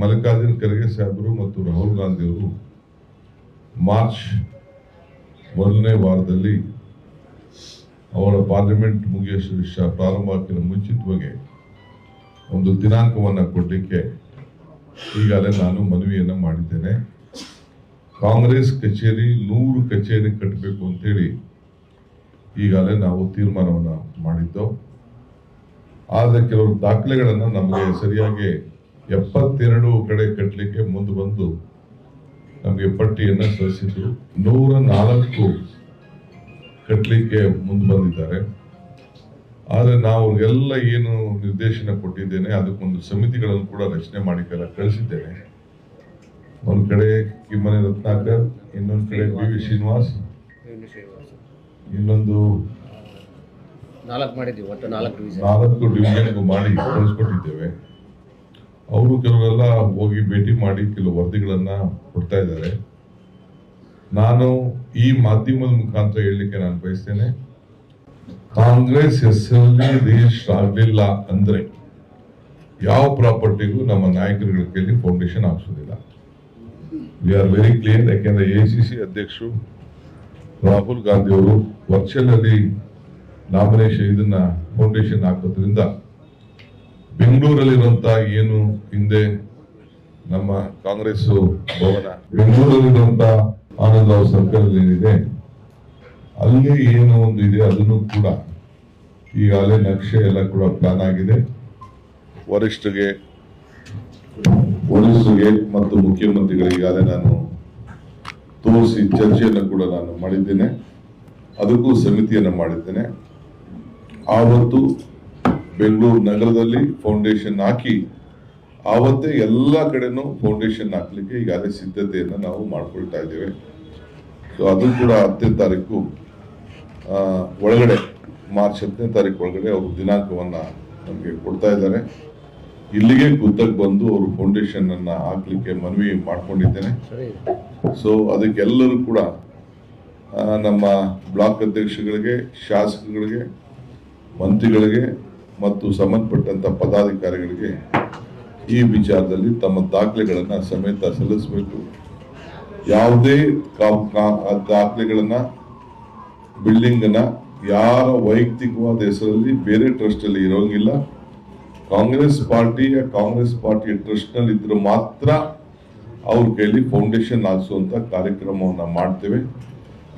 ಮಲ್ಲಿಕಾರ್ಜುನ್ ಖರ್ಗೆ ಸಾಹೇಬರು ಮತ್ತು ರಾಹುಲ್ ಗಾಂಧಿ ಅವರು ಮಾರ್ಚ್ ಮೊದಲನೇ ವಾರದಲ್ಲಿ ಅವರ ಪಾರ್ಲಿಮೆಂಟ್ ಮುಗಿಯುವ ವಿಷಯ ಪ್ರಾರಂಭ ಆಗಿನ ಮುಂಚಿತವಾಗಿ ಒಂದು ದಿನಾಂಕವನ್ನು ಕೊಡಲಿಕ್ಕೆ ಈಗಾಗಲೇ ನಾನು ಮನವಿಯನ್ನು ಮಾಡಿದ್ದೇನೆ. ಕಾಂಗ್ರೆಸ್ ಕಚೇರಿ ನೂರು ಕಚೇರಿ ಕಟ್ಟಬೇಕು ಅಂತೇಳಿ ಈಗಾಗಲೇ ನಾವು ತೀರ್ಮಾನವನ್ನು ಮಾಡಿದ್ದೆವು ಆದರೆ ಕೆಲವರು ದಾಖಲೆಗಳನ್ನು ನಮಗೆ ಸರಿಯಾಗಿ ಎಪ್ಪತ್ತೆರಡು ಕಡೆ ಕಟ್ಟಲಿಕ್ಕೆ ಮುಂದೆ ಬಂದು ನಮಗೆ ಪಟ್ಟಿಯನ್ನು ಸಲ್ಲಿಸಿದ್ರು. ನೂರ ನಾಲ್ಕು ಕಟ್ಟಲಿಕ್ಕೆ ಮುಂದೆ ಬಂದಿದ್ದಾರೆ. ಆದರೆ ನಾವು ಎಲ್ಲ ಏನು ನಿರ್ದೇಶನ ಕೊಟ್ಟಿದ್ದೇನೆ ಅದಕ್ಕೊಂದು ಸಮಿತಿಗಳನ್ನು ಕೂಡ ರಚನೆ ಮಾಡಿ ಕೆಲ ಕಳಿಸಿದ್ದೇನೆ. ಒಂದು ಕಡೆ ಕಿಮ್ಮನೆ ರತ್ನಾಕರ್ ಇನ್ನೊಂದು ಕಡೆ ಬಿ ವಿ ಶ್ರೀನಿವಾಸ್ ಇನ್ನೊಂದು ನಾಲ್ಕು ನಾಲ್ಕು ಡಿವಿಷನ್ಗೂ ಮಾಡಿ ಕಳಿಸ್ಕೊಟ್ಟಿದ್ದೇವೆ. ಅವರು ಕೆಲವರೆಲ್ಲ ಹೋಗಿ ಭೇಟಿ ಮಾಡಿ ಕೆಲವು ವರದಿಗಳನ್ನ ಕೊಡ್ತಾ ಇದ್ದಾರೆ. ನಾನು ಈ ಮಾಧ್ಯಮದ ಮುಖಾಂತರ ಹೇಳಲಿಕ್ಕೆ ನಾನು ಬಯಸ್ತೇನೆ. ಕಾಂಗ್ರೆಸ್ ಹೆಸರಲ್ಲಿ ರಿಜಿಸ್ಟರ್ ಆಗಲಿಲ್ಲ ಅಂದ್ರೆ ಯಾವ ಪ್ರಾಪರ್ಟಿಗೂ ನಮ್ಮ ನಾಯಕರುಗಳ ಕೈಲಿ ಫೌಂಡೇಶನ್ ಹಾಕ್ಸೋದಿಲ್ಲ. ವಿ ಆರ್ ವೆರಿ ಕ್ಲಿಯರ್ ಯಾಕೆಂದ್ರೆ ಎ ಸಿ ಸಿ ಅಧ್ಯಕ್ಷರು ರಾಹುಲ್ ಗಾಂಧಿ ಅವರು ವರ್ಚುವಲ್ ಅಲ್ಲಿ ನಾಮಿನೇಷನ್ ಇದನ್ನ ಫೌಂಡೇಶನ್ ಹಾಕೋದ್ರಿಂದ ಬೆಂಗಳೂರಲ್ಲಿರುವಂತ ಏನು ಹಿಂದೆ ನಮ್ಮ ಕಾಂಗ್ರೆಸ್ ಭವನ ಬೆಂಗಳೂರಲ್ಲಿರುವಂತ ಆನಂದರಾವ್ ಸರ್ಕಲ್ ಏನಿದೆ ಅಲ್ಲಿ ಏನು ಒಂದು ಇದೆ, ಅದನ್ನು ಕೂಡ ಈಗಾಗಲೇ ನಕ್ಷೆ ಎಲ್ಲ ಕೂಡ ಪ್ಲಾನ್ ಆಗಿದೆ. ವರಿಷ್ಠಗೆ ವರಿಷ್ಠಗೆ ಮತ್ತು ಮುಖ್ಯಮಂತ್ರಿಗಳಿಗೆ ಈಗಾಗಲೇ ನಾನು ತೋರಿಸಿ ಚರ್ಚೆಯನ್ನು ಕೂಡ ನಾನು ಮಾಡಿದ್ದೇನೆ. ಅದಕ್ಕೂ ಸಮಿತಿಯನ್ನು ಮಾಡಿದ್ದೇನೆ. ಆವತ್ತು ಬೆಂಗಳೂರು ನಗರದಲ್ಲಿ ಫೌಂಡೇಶನ್ ಹಾಕಿ ಆವತ್ತೇ ಎಲ್ಲ ಕಡೆನೂ ಫೌಂಡೇಶನ್ ಹಾಕ್ಲಿಕ್ಕೆ ಈಗಾಗಲೇ ಸಿದ್ಧತೆಯನ್ನು ನಾವು ಮಾಡ್ಕೊಳ್ತಾ ಇದ್ದೇವೆ. ಸೊ ಅದು ಕೂಡ ಹತ್ತನೇ ತಾರೀಕು ಒಳಗಡೆ, ಮಾರ್ಚ್ ಹತ್ತನೇ ತಾರೀಕು ಒಳಗಡೆ ಅವರು ದಿನಾಂಕವನ್ನು ನಮಗೆ ಕೊಡ್ತಾ ಇದ್ದಾರೆ. ಇಲ್ಲಿಗೆ ಗುದ್ದಕ್ಕೆ ಬಂದು ಅವರು ಫೌಂಡೇಶನ್ ಅನ್ನ ಹಾಕ್ಲಿಕ್ಕೆ ಮನವಿ ಮಾಡ್ಕೊಂಡಿದ್ದೇನೆ. ಸೊ ಅದಕ್ಕೆಲ್ಲರೂ ಕೂಡ ನಮ್ಮ ಬ್ಲಾಕ್ ಅಧ್ಯಕ್ಷಗಳಿಗೆ, ಶಾಸಕಗಳಿಗೆ, ಮಂತ್ರಿಗಳಿಗೆ ಮತ್ತು ಸಂಬಂಧಪಟ್ಟಂತ ಪದಾಧಿಕಾರಿಗಳಿಗೆ ಈ ವಿಚಾರದಲ್ಲಿ ತಮ್ಮ ದಾಖಲೆಗಳನ್ನು ಸಮೇತ ಸಲ್ಲಿಸಬೇಕು. ಯಾವುದೇ ದಾಖಲೆಗಳನ್ನ ಬಿಲ್ಡಿಂಗ್ ಅನ್ನ ಯಾರ ವೈಯಕ್ತಿಕವಾದ ಹೆಸರಲ್ಲಿ ಬೇರೆ ಟ್ರಸ್ಟ್ ಅಲ್ಲಿ ಇರೋಂಗಿಲ್ಲ. ಕಾಂಗ್ರೆಸ್ ಪಾರ್ಟಿಯ ಕಾಂಗ್ರೆಸ್ ಪಾರ್ಟಿಯ ಟ್ರಸ್ಟ್ನಲ್ಲಿ ಇದ್ರೆ ಮಾತ್ರ ಅವ್ರ ಕೈಲಿ ಫೌಂಡೇಶನ್ ಹಾಕಿಸುವಂಥ ಕಾರ್ಯಕ್ರಮವನ್ನು ಮಾಡ್ತೇವೆ.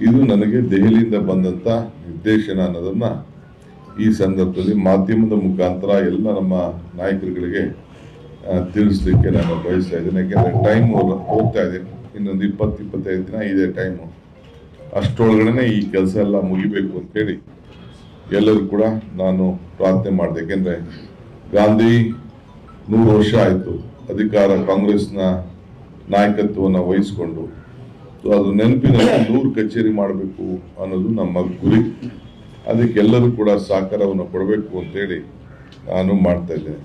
ಇದು ನನಗೆ ದೆಹಲಿಯಿಂದ ಬಂದಂತ ನಿರ್ದೇಶನ ಅನ್ನೋದನ್ನ ಈ ಸಂದರ್ಭದಲ್ಲಿ ಮಾಧ್ಯಮದ ಮುಖಾಂತರ ಎಲ್ಲ ನಮ್ಮ ನಾಯಕರುಗಳಿಗೆ ತಿಳಿಸ್ಲಿಕ್ಕೆ ನಾನು ಬಯಸ್ತಾ ಇದ್ದೇನೆ. ಯಾಕೆಂದರೆ ಟೈಮ್ ಹೋಗ್ತಾ ಇದೆ. ಇನ್ನೊಂದು ಇಪ್ಪತ್ತು, ಇಪ್ಪತ್ತೈದು ದಿನ ಇದೆ ಟೈಮು ಅಷ್ಟರೊಳಗಡೆ ಈ ಕೆಲಸ ಎಲ್ಲ ಮುಗಿಬೇಕು ಅಂತೇಳಿ ಎಲ್ಲರೂ ಕೂಡ ನಾನು ಪ್ರಾರ್ಥನೆ ಮಾಡಿದೆ. ಯಾಕೆಂದರೆ ಗಾಂಧಿ ನೂರು ವರ್ಷ ಆಯಿತು ಅಧಿಕಾರ ಕಾಂಗ್ರೆಸ್ನ ನಾಯಕತ್ವವನ್ನು ವಹಿಸಿಕೊಂಡು. ಅದು ನೆನಪಿನಲ್ಲಿ ನೂರು ಕಚೇರಿ ಮಾಡಬೇಕು ಅನ್ನೋದು ನಮ್ಮ ಗುರಿ. ಅದಕ್ಕೆಲ್ಲರೂ ಕೂಡ ಸಹಕಾರವನ್ನು ಕೊಡಬೇಕು ಅಂತೇಳಿ ನಾನು ಮಾಡ್ತಾ ಇದ್ದೇನೆ.